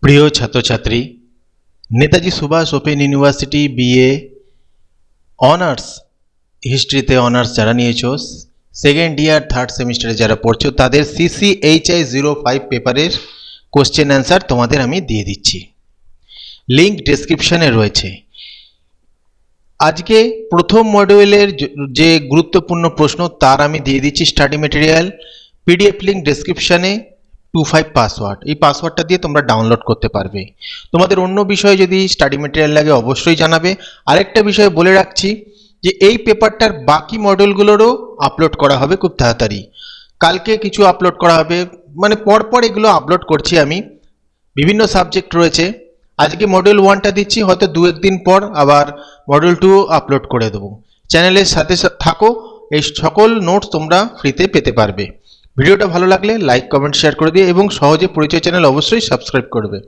প্রিয় ছাত্রছাত্রী, Netaji Subhas open university BA honours, হিস্ট্রিতে honours যারা নিয়েছো সেকেন্ড ইয়ার থার্ড সেমিস্টারে যারা পড়ছো, তাদের সিসিএইচআই জিরো ফাইভ পেপারের কোশ্চেন অ্যান্সার তোমাদের আমি দিয়ে দিচ্ছি। লিঙ্ক ডেসক্রিপশানে রয়েছে। আজকে প্রথম মডিউলের যে- গুরুত্বপূর্ণ প্রশ্ন, তার আমি দিয়ে দিচ্ছি স্টাডি মেটেরিয়াল পিডিএফ লিঙ্ক ডেসক্রিপশানে টু ফাইভ পাসওয়ার্ড এই পাসওয়ার্ডটা দিয়ে তোমরা ডাউনলোড করতে পারবে। তোমাদের অন্য বিষয়ে যদি স্টাডি মেটেরিয়াল লাগে অবশ্যই জানাবে। আরেকটা বিষয় বলে রাখছি যে, এই পেপারটার বাকি মডেলগুলোরও আপলোড করা হবে খুব তাড়াতাড়ি। কালকে কিছু আপলোড করা হবে মানে পরপর এগুলো আপলোড করছি আমি। বিভিন্ন সাবজেক্ট রয়েছে। আজকে মডেল ওয়ানটা দিচ্ছি, হয়তো দু একদিন পর আবার মডেল টু আপলোড করে দেবো। চ্যানেলের সাথে থাকো, এই সকল নোটস তোমরা ফ্রিতে পেতে পারবে। ভিডিওটা ভালো লাগলে লাইক কমেন্ট শেয়ার করে দিয়ে এবং সহজে পরিচয় চ্যানেল অবশ্যই সাবস্ক্রাইব করবে